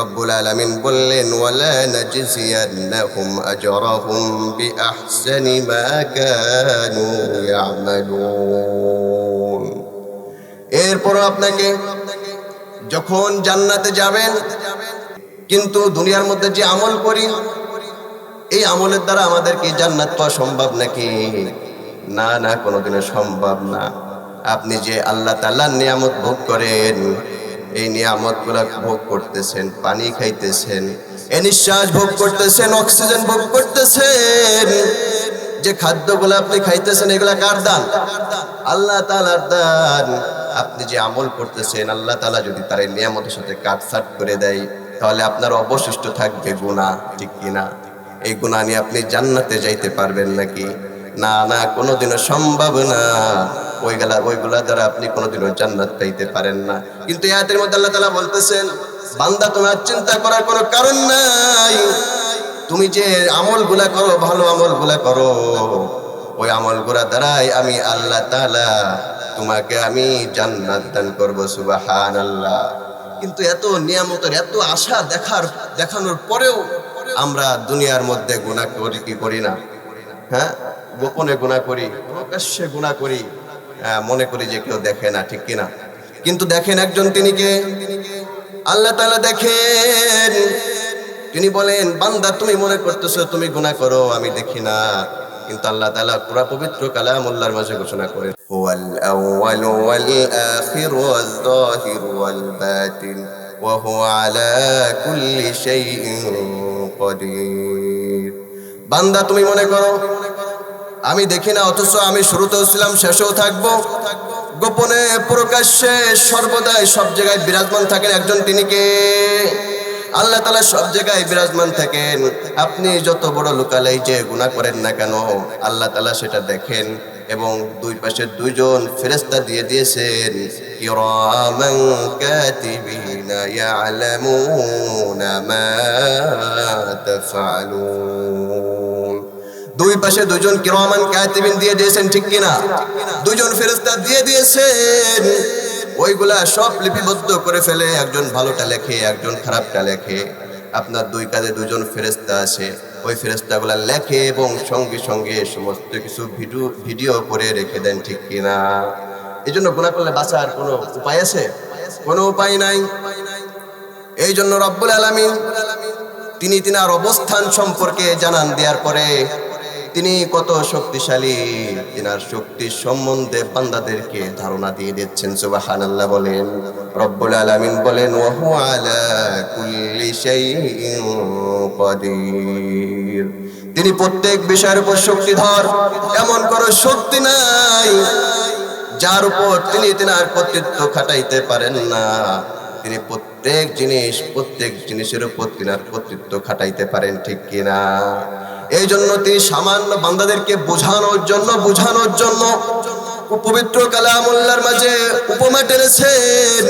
রব্বুল আলামিন বললেন, ওয়ালা নাজজিয়ান্নাহুম আজরাহুম বিআহসানি মা কানু ইয়ামালুন। এরপর আপনাকে যখন জান্নাতে যাবেন, কিন্তু দুনিয়ার মধ্যে যে আমল করি, এই আমলের দ্বারা আমাদেরকে জান্নাত পাওয়া সম্ভব নাকি? না না, কোনোদিনও সম্ভব না। আপনি যে আল্লাহ তাল্লাহ নিয়ামত ভোগ করেন এই নিয়ামতগুলা ভোগ করতেছেন, পানি খাইতেছেন। এ নিঃশ্বাস ভোগ করতেছেন, অক্সিজেন ভোগ করতেছেন। যে খাদ্যগুলো আপনি খাইতেছেন, এগুলা কার দান? আল্লাহ তালার দান। আপনি যে আমল করতেছেন, আল্লাহ তালা যদি তার এই নিয়ামতের সাথে কাটসাট করে দেয়, তাহলে আপনার অবশিষ্ট থাকবে গুণা ঠিক কিনা এই গুণা নিয়ে আপনি জান্নাতে যাইতে পারবেন নাকি? না না, কোনোদিনও সম্ভব না। ওইগুলা ওইগুলা দ্বারা আপনি কোনোদিনও জান্নাত পাইতে পারেন না। কিন্তু ইয়াতের মধ্যে আল্লাহ তালা বলতেছেন, বান্দা, তোমার চিন্তা করার কোনো কারণ নাই। তুমি যে আমলগুলা করো, ভালো আমলগুলা করো, ওই আমলগুলা দ্বারাই আমি আল্লাহ তালা তোমাকে আমি জান্নাত দান করব সুবাহান আল্লাহ কিন্তু এত নিয়ামতের, এত আশা দেখার, দেখানোর পরেও আমরা দুনিয়ার মধ্যে গুণা করি, কি করি না? হ্যাঁ? গোপনে গুণা করি, প্রকাশ্যে গুণা করি। মনে করি যে কেউ দেখে না ঠিক কিনা? কিন্তু দেখেন একজন তিনি কে? আল্লাহ তালা দেখেন। তিনি বলেন বান্দা তুমি মনে করতেছো তুমি গুনাহ করো আমি দেখি না। কিন্তু আল্লাহ তালা পুরা পবিত্র কালামুল্লাহর মাঝে ঘোষণা করেন। ওয়া হুয়া কুল্লি শাইইন কদির বান্দা তুমি মনে করো আমি দেখি না, অথচ আমি শুরুতেও ছিলাম, শেষেও থাকব। গোপনে, প্রকাশ্যে, সর্বদাই সব জায়গায় বিরাজমান থাকেন একজন তিনি কে? আল্লাহ তালা সব জায়গায় বিরাজমান থাকেন। আপনি যত বড় লোকালাই যে গুণা করেন না কেন, আল্লাহ তালা সেটা দেখেন এবং দুই পাশের দুইজন ফেরেস্তা দিয়ে দিয়েছেন কিরামান কাতিবিনা ইয়ালামুনা মা দুই পাশে দুজন কিরামান কাতিবিন দিয়ে দিয়েছেন, ঠিক কিনা? দুজন ফেরেশতা দিয়ে দিয়েছেন। ওইগুলা সব লিপিবদ্ধ করে ফেলে, একজন ভালোটা লেখে, একজন খারাপটা লেখে। আপনার দুই কাজে দুজন ফেরেশতা আছে, ওই ফেরেশতাগুলা লেখে এবং সঙ্গে সঙ্গে সমস্ত কিছু ভিডিও ভিডিও করে রেখে দেন, ঠিক কিনা? এই জন্য গুণা করলে বাঁচার কোনো উপায় আছে? কোনো উপায় নাই। এই জন্য রব্বুল আলামিন, তিনি তিনার অবস্থান সম্পর্কে জানান দেওয়ার পরে তিনি কত শক্তিশালী। তিনার শক্তি সম্বন্ধে বান্দাদেরকে ধারণা দিয়ে দিচ্ছেন সুবাহান আল্লাহ বলেন। রব্বুল আলামিন বলেন ওয়াহু আলা তিনি প্রত্যেক বিষয়ের উপর শক্তিধর, এমন কোনো শক্তি নাই, যার উপর তিনি তিনার কর্তৃত্ব খাটাইতে পারেন না। তিনি প্রত্যেক জিনিস, প্রত্যেক জিনিসের উপর তিনার কর্তৃত্ব খাটাইতে পারেন, ঠিক কিনা? এই জন্য তিনি সামান্য বান্দাদেরকে বোঝানোর জন্য বোঝানোর জন্য পবিত্র কালামুল্লার মাঝে উপমা টেনেছেন।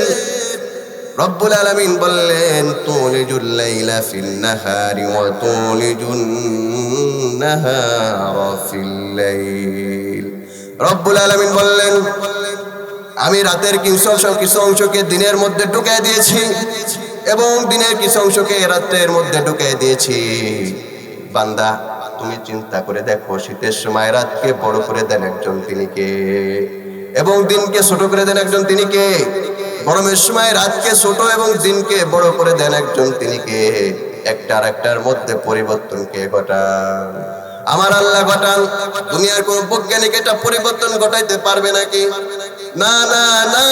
রব্বুল আলামিন বললেন, তুলিজুল লাইলা ফিল নাহারি ওয়া তুলিজুন নাহারা ফিল লাইল। রব্বুল আলামিন বললেন, আমি রাতের কিছু অংশ, কিছু অংশকে দিনের মধ্যে ঢুকিয়ে দিয়েছি এবং দিনের কিছু অংশকে রাতের মধ্যে ঢুকিয়ে দিয়েছি। বান্দা, তুমি চিন্তা করে দেখো, শীতের সময় রাতকে বড় করে দেন একজন তিনি কে? এবং দিনকে ছোট করে দেন একজন তিনি কে? গরমের সময় রাতকে ছোট এবং দিনকে বড় করে দেন একজন তিনি কে? একটা আর একটার মধ্যে পরিবর্তনকে ঘটান? আমার আল্লাহ ঘটান। দুনিয়ার কোন বৈজ্ঞানিক এটা পরিবর্তন ঘটাইতে পারবে নাকি? না না না।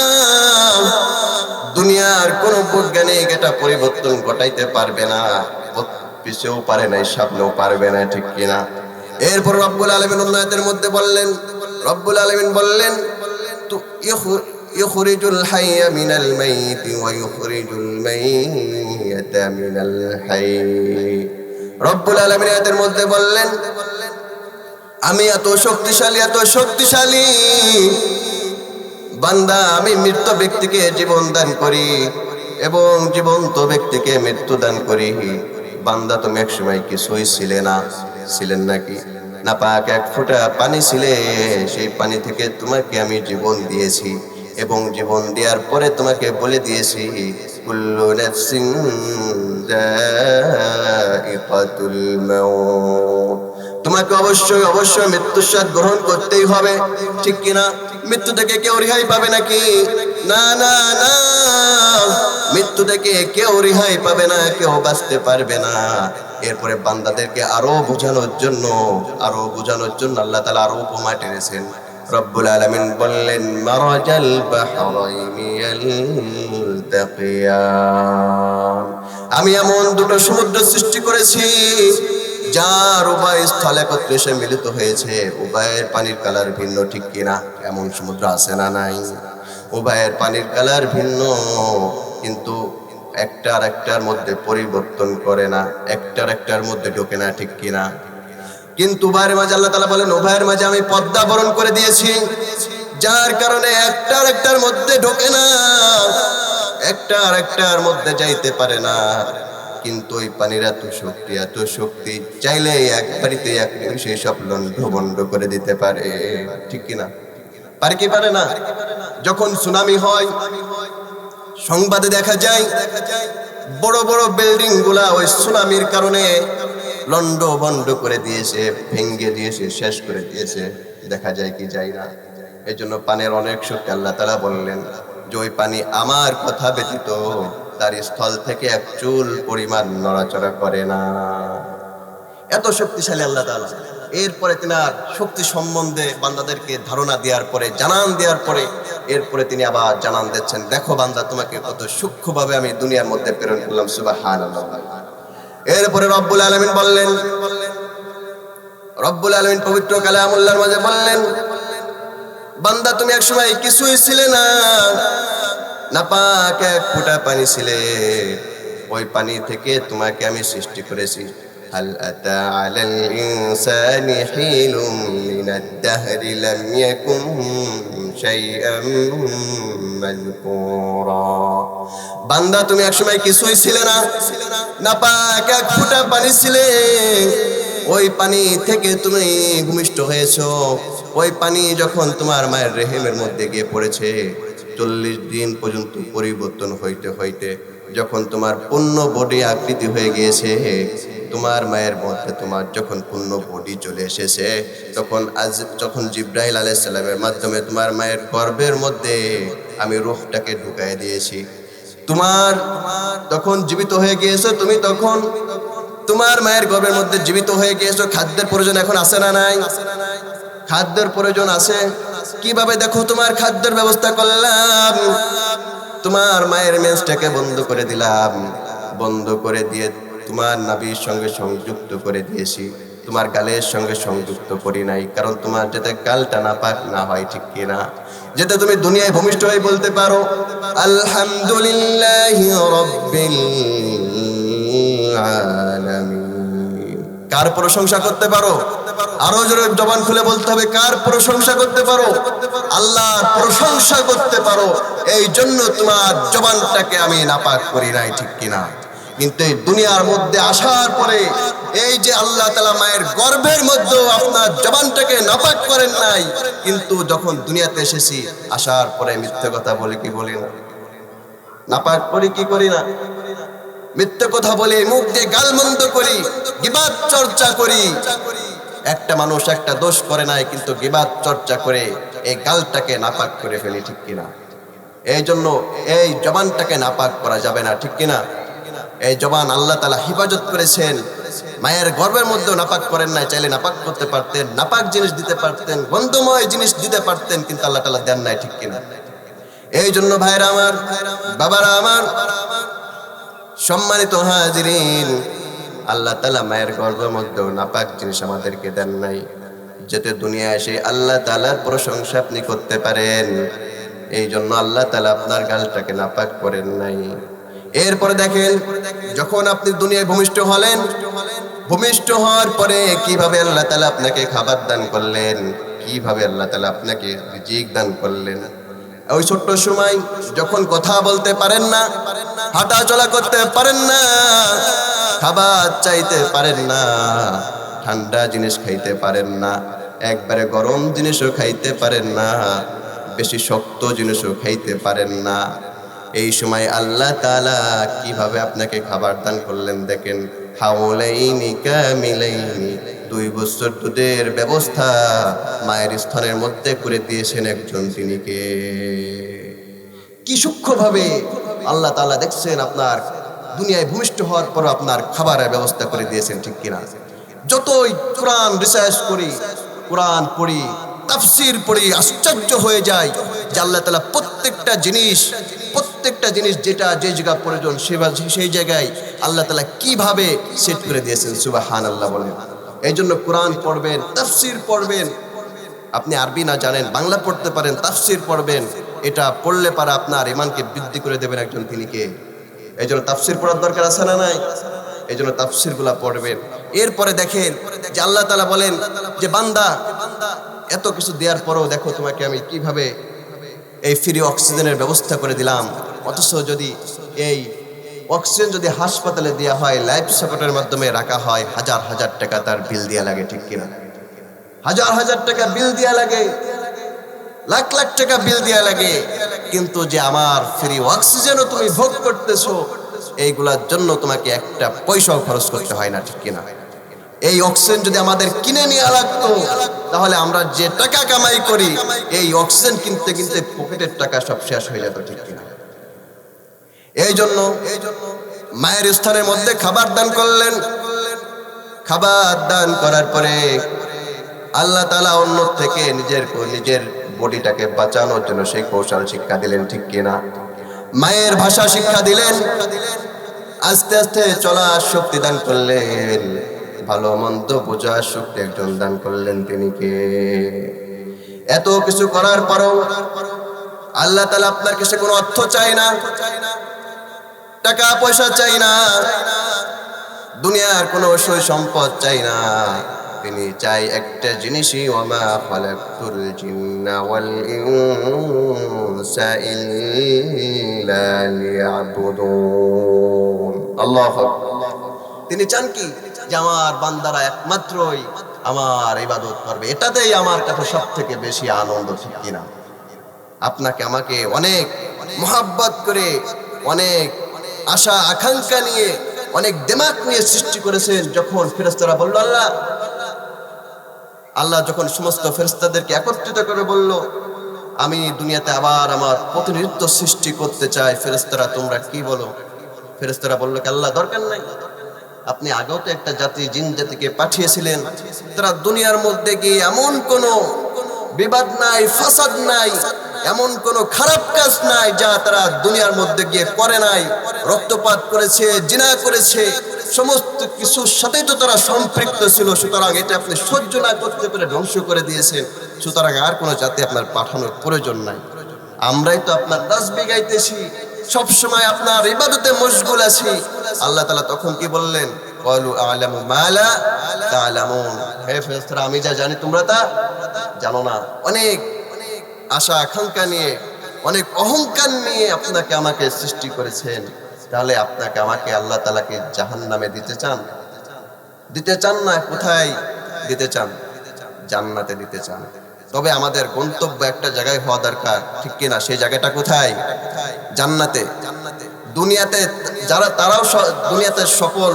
দুনিয়ার কোন বৈজ্ঞানিক এটা পরিবর্তন ঘটাইতে পারবে না। পিছেও পারে নাই সামনেও পারবে না ঠিক কিনা এরপর রব্বুল আলমিন উন্নয়তের মধ্যে বললেন রব্বুল আলমিন বললেন তো يخرج الحي من الميت ويخرج الميت من الحي রব্বুল আলমিন এদের মধ্যে বললেন আমি এত শক্তিশালী এত শক্তিশালী বান্দা আমি মৃত ব্যক্তিকে জীবন দান করি এবং জীবন্ত ব্যক্তিকে মৃত্যু দান করি বান্দা তুমি এক সময় কিছুই ছিলে না, ছিলেন নাকি? না পাক এক ফোঁটা পানি ছিলে, সেই পানি থেকে তোমাকে আমি জীবন দিয়েছি এবং জীবন দেওয়ার পরে তোমাকে বলে দিয়েছি তোমাকে অবশ্যই অবশ্যই মৃত্যুর স্বাদ গ্রহণ করতেই হবে, ঠিক কিনা? মৃত্যু থেকে কেউ রেহাই পাবে নাকি? না না না। মৃত্যু থেকে কেউ রেহাই পাবে না, কেউ বাঁচতে পারবে না। এরপরে বান্দাদেরকে আরও বোঝানোর জন্য, আরও বোঝানোর জন্য আল্লাহ তালা আরও উপমা টেনেছেন। রব্বুল আলামিন বললেন, মারাজাল আমি এমন দুটো সমুদ্র সৃষ্টি করেছি, যার উভয় স্থল একত্রে এসে মিলিত হয়েছে। উভয়ের পানির কালার ভিন্ন, ঠিক কিনা এমন সমুদ্র আছে না নাই? উভয়ের পানির কালার ভিন্ন। কিন্তু একটার একটার মধ্যে পরিবর্তন করে না, একটার একটার মধ্যে ঢোকে না, ঠিক কিনা? কিন্তু উভয়ের মাঝে আল্লাহ তালা বলেন উভয়ের মাঝে আমি পদ্মা বরণ করে দিয়েছি, যার কারণে একটার একটার মধ্যে ঢোকে না একটা আর একটার মধ্যে যাইতে পারে না। কিন্তু ওই পানির এত শক্তি এত শক্তি, চাইলে এক বাড়িতে এক সেই সব লন্ড বন্ড করে দিতে পারে, ঠিক কিনা? পারে কি পারে না? যখন সুনামি হয় সংবাদে দেখা যায়, বড় বড় বিল্ডিংগুলা ওই সুনামির কারণে লন্ড বন্ড করে দিয়েছে ভেঙ্গে দিয়েছে, শেষ করে দিয়েছে। দেখা যায় কি যায় না। এই জন্য পানের অনেক শক্তি আল্লাহ তারা বললেন যে, ওই পানি আমার কথা ব্যতীত তার স্থল থেকে এক চুল পরিমাণ নড়াচড়া করে না। এত শক্তিশালী আল্লাহ তাআলা। এরপরে তিনার শক্তি সম্বন্ধে বান্দাদেরকে ধারণা দেওয়ার পরে, জানান দেওয়ার পরে, এরপরে তিনি আবার জানান দিচ্ছেন, দেখো বান্দা, তোমাকে কত সূক্ষ্মভাবে আমি দুনিয়ার মধ্যে প্রেরণ করলাম, সুবহানাল্লাহ। এরপরে রব্বুল আলামিন বললেন, রব্বুল আলামিন পবিত্র কালামুল্লাহর মাঝে বললেন, বান্দা, তুমি এক সময় কিছুই ছিলে না। নাপাক এক ফুটা পানি ছিলে। ওই পানি থেকে তোমাকে আমি সৃষ্টি করেছি। هل أتى على الإنسان حين من الدهر لم يكن شيئا مذكورا বান্দা তুমি একসময় কিছুই ছিলে না নাপাক এক ফুটা পানি ছিলে ওই পানি থেকে তুমি ভূমিষ্ঠ হয়েছো ওই পানি যখন তোমার মায়ের রেহেমের মধ্যে গিয়ে পড়েছে চল্লিশ দিন পর্যন্ত পরিবর্তন হইতে হইতে যখন তোমার পূর্ণ বডি আকৃতি হয়ে গিয়েছে, তোমার মায়ের মধ্যে তোমার যখন পূর্ণ বডি চলে এসেছে, তখন আজ যখন জিব্রাহিল আলাইসাল্লামের মাধ্যমে তোমার মায়ের গর্ভের মধ্যে আমি রুহটাকে ঢুকাই দিয়েছি। তোমার তখন জীবিত হয়ে গিয়েছো, তুমি তখন তোমার মায়ের গর্ভের মধ্যে জীবিত হয়ে গিয়েছো, খাদ্যের প্রয়োজন এখন আছে না নাই? খাদ্যের প্রয়োজন আছে। কীভাবে দেখো তোমার খাদ্যের ব্যবস্থা করলাম? তোমার মায়ের মেন্সটাকে বন্ধ করে দিলাম। বন্ধ করে দিয়ে তোমার নাবির সঙ্গে সংযুক্ত করে দিয়েছি। তোমার গালের সঙ্গে সংযুক্ত করি নাই, কারণ তোমার যাতে গালটা না পাক না হয়, ঠিক কিনা যাতে তুমি দুনিয়ায় ভূমিষ্ঠ হয়ে বলতে পারো, আলহামদুলিল্লাহ কার প্রশংসা করতে পারো? আরও জোরে জবান খুলে বলতে হবে, কার প্রশংসা করতে পারো? আল্লাহর প্রশংসা করতে পারো। এই জন্য তোমার জবানটাকে আমি নাপাক করি নাই, ঠিক কিনা? কিন্তু এই দুনিয়ার মধ্যে আসার পরে এই যে আল্লাহ তালা মায়ের গর্ভের মধ্যে আপনার জবানটাকে নাপাক করেন নাই, কিন্তু যখন দুনিয়াতে এসেছি, আসার পরে মিথ্যে কথা বলে কি বলি না? নাপাক করি কি করি না? মিথ্যে কথা বলে মুখ দিয়ে গালমন্দ করি গিবাদ চর্চা করি একটা মানুষ একটা দোষ করে নাই, কিন্তু গিবাদ চর্চা করে এই গালটাকে নাপাক করে ফেলি, ঠিক কিনা? এই জন্য এই জবানটাকে নাপাক করা যাবে না, ঠিক কিনা? এই জবান আল্লাহ তালা হেফাজত করেছেন। মায়ের গর্বের মধ্যেও নাপাক করেন নাই, চাইলে নাপাক করতে পারতেন, নাপাক জিনিস দিতে পারতেন, গন্ধময় জিনিস দিতে পারতেন, কিন্তু আল্লাহ তালা দেন নাই, ঠিক কিনা? এই জন্য ভাইরা আমার, বাবারা আমার, সম্মানিত হাজিরিন আল্লাহ তালা মায়ের গর্বের মধ্যেও নাপাক জিনিস আমাদেরকে দেন নাই। যাতে দুনিয়ায় এসে আল্লাহ তালার প্রশংসা আপনি করতে পারেন। এই জন্য আল্লাহ তালা আপনার গালটাকে নাপাক করেন নাই। এরপরে দেখেন, যখন আপনি দুনিয়ায় ভূমিষ্ঠ হলেন, ভূমিষ্ঠ হওয়ার পরে কীভাবে আল্লাহ তালা আপনাকে খাবার দান করলেন, কীভাবে আল্লাহ তালা আপনাকে রিজিক দান করলেন। ওই ছোট্ট সময় যখন কথা বলতে পারেন না হাঁটা চলা করতে পারেন না খাবার চাইতে পারেন না, ঠান্ডা জিনিস খাইতে পারেন না, একবারে গরম জিনিসও খাইতে পারেন না, বেশি শক্ত জিনিসও খাইতে পারেন না। এই সময় আল্লাহ তালা কীভাবে আপনাকে খাবার দান করলেন দেখেন, হাওলাইনি কামিলাইনি, দুই বছর দুধের ব্যবস্থা মায়ের স্থনের মধ্যে করে দিয়েছেন একজন তিনি কে কি সূক্ষ্মভাবে আল্লাহ তালা দেখছেন আপনার দুনিয়ায় ভূমিষ্ঠ হওয়ার পর আপনার খাবারের ব্যবস্থা করে দিয়েছেন, ঠিক কিনা? যতই কোরআন রিসার্চ করি, কোরআন পড়ি, তাফসির পড়ি, আশ্চর্য হয়ে যায় যে আল্লাহ তাআলা প্রত্যেকটা জিনিস প্রত্যেকটা জিনিস যেটা যে জায়গা প্রয়োজন সেবা- সেই জায়গায় আল্লাহ তালা কীভাবে সেট করে দিয়েছেন সুবাহান আল্লাহ বলেন। এই জন্য কোরআন পড়বেন, তাফসির পড়বেন। আপনি আরবি না জানেন, বাংলা পড়তে পারেন, তাফসির পড়বেন। এটা পড়লে পারে আপনার ইমানকে বৃদ্ধি করে দেবেন একজন তিনি কে এই জন্য তাফসির পড়ার দরকার আছে না নাই? এই জন্য তাফসিরগুলা পড়বেন। এরপরে দেখেন যে আল্লাহ তালা বলেন যে, বান্দা, এত কিছু দেওয়ার পরেও দেখো তোমাকে আমি কীভাবে এই ফ্রি অক্সিজেনের ব্যবস্থা করে দিলাম। অথচ যদি এই অক্সিজেন যদি হাসপাতালে দেওয়া হয় লাইফ সাপোর্টের মাধ্যমে রাখা হয়, হাজার হাজার টাকা তার বিল দেওয়া লাগে, ঠিক কিনা? হাজার হাজার টাকা বিল দেওয়া লাগে, লাখ লাখ টাকা বিল দেওয়া লাগে। কিন্তু যে আমার ফ্রি অক্সিজেনও তুমি ভোগ করতেছো, এইগুলার জন্য তোমাকে একটা পয়সাও খরচ করতে হয় না, ঠিক কিনা? এই অক্সিজেন যদি আমাদের কিনে নেওয়া লাগতো, তাহলে আমরা যে টাকা কামাই করি, এই অক্সিজেন কিনতে কিনতে পকেটের টাকা সব শেষ হয়ে যেত, ঠিক কিনা? এই জন্য মায়ের স্থানের মধ্যে খাবার দান করলেন। খাবার দান করার পরে আল্লাহ তালা অন্য থেকে নিজের নিজের বডিটাকে বাঁচানোর জন্য সেই কৌশল শিক্ষা দিলেন, ঠিক কিনা মায়ের ভাষা শিক্ষা দিলেন, আস্তে আস্তে চলার শক্তি দান করলেন, ভালো মন্দ বোঝার শক্তি একজন দান করলেন তিনি কে? এত কিছু করার পরও আল্লাহ তালা আপনার কাছে কোনো অর্থ চায় না, টাকা পয়সা চাই না, দুনিয়ার কোনো সই সম্পদ চাই না। তিনি চাই একটা জিনিসই, ওমা ইনসা ইল্লা আল্লাহু তিনি চান কি? যে আমার বান্দারা একমাত্রই আমার ইবাদত করবে। এটাতেই আমার কাছে সব থেকে বেশি আনন্দ, ঠিক কিনা? আপনাকে আমাকে অনেক মোহাব্বত করে, অনেক আশা, আকাঙ্ক্ষা নিয়ে, অনেক দেমাক নিয়ে সৃষ্টি করেছেন যখন ফেরেস্তারা বলল, আল্লাহ আল্লাহ যখন সমস্ত ফেরেস্তাদেরকে একত্রিত করে বলল, আমি দুনিয়াতে আবার আমার প্রতিনিধিত্ব সৃষ্টি করতে চাই ফেরেস্তারা তোমরা কি বলো? ফেরেস্তারা বলল, কি আল্লাহ দরকার নাই। আপনি আগেও তো একটা জাতি, জিন জাতিকে পাঠিয়েছিলেন। তারা দুনিয়ার মধ্যে গিয়ে এমন কোন বিবাদ নাই, ফাসাদ নাই, এমন কোন খারাপ কাজ নাই যা তারা দুনিয়ার মধ্যে গিয়ে করে নাই। রক্তপাত করেছে, জিনা করেছে সমস্ত কিছুর সাথেই তো তারা সম্পৃক্ত ছিল, সুতরাং এটা আপনি সহ্য না করতে পেরে ধ্বংস করে দিয়েছেন। সুতরাং আর কোনো জাতি আপনার পাঠানোর প্রয়োজন নাই। আমরাই তো আপনার তাসবি গাইতেছি সব সময় আপনার ইবাদতে মশগুল আছি। আল্লাহ তাআলা তখন কি বললেন? আমি যা জানি তোমরা তা জানো না। অনেক আশা আকাঙ্ক্ষা নিয়ে, অনেক অহংকার নিয়ে আপনাকে আমাকে সৃষ্টি করেছেন। তাহলে আপনাকে, আমাকে আল্লাহ তাআলাকে জাহান্নামে দিতে চান? দিতে চান না, কোথায় দিতে চান? জান্নাতে দিতে চান। তবে আমাদের গন্তব্য একটা জায়গায় হওয়া দরকার, ঠিক কিনা? সেই জায়গাটা কোথায়? জান্নাতে। দুনিয়াতে যারা, তারাও দুনিয়াতে সফল,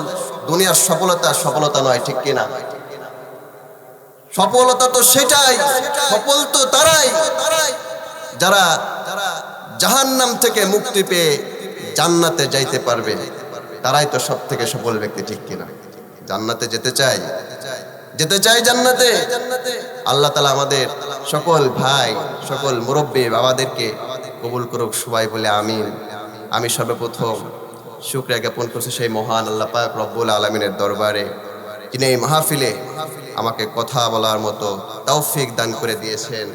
দুনিয়ার সফলতা সফলতা নয়, ঠিক কিনা? সফলতা তো সেটাই, সফল তো তারাই। যারা যারা জাহান্নাম থেকে মুক্তি পেয়ে জান্নাতে যাইতে পারবে, তারাই তো সব থেকে সফল ব্যক্তি, ঠিক কিনা? জান্নাতে যেতে চাই? যেতে চাই জান্নাতে? আল্লাহ তালা আমাদের সকল ভাই, সকল মুরব্বী বাবাদেরকে কবুল করুক, সবাই বলে আমিন। আমি সর্বপ্রথম শুক্রিয়া জ্ঞাপন করছি সেই মহান আল্লাহ পাক রব্বুল আলমিনের দরবারে, যিনি এই মাহফিলে আমাকে কথা বলার মতো তৌফিক দান করে দিয়েছেন।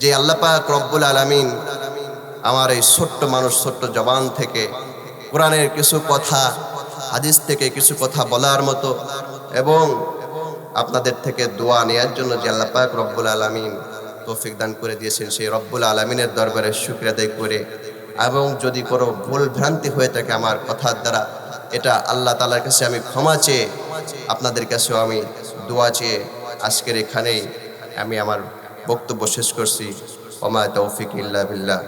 যে আল্লাহ পাক রব্বুল আলমিন আমার এই ছোট্ট মানুষ, ছোট্ট জবান থেকে কোরআনের কিছু কথা, হাদিস থেকে কিছু কথা বলার মতো এবং আপনাদের থেকে দোয়া নেয়ার জন্য যে আল্লাহ পাক রব্বুল আলমিন তৌফিক দান করে দিয়েছেন, সেই রব্বুল আলমিনের দরবারে শুক্রিয়া আদায় করে এবং যদি কোনো ভুল ভ্রান্তি হয়ে থাকে আমার কথার দ্বারা, এটা আল্লাহ তালার কাছে আমি ক্ষমা চেয়ে আপনাদের কাছেও আমি দোয়া চেয়ে আজকের এখানেই আমি আমার বক্তব্য শেষ করছি। ওমা তৌফিক ইল্লা বিল্লাহ।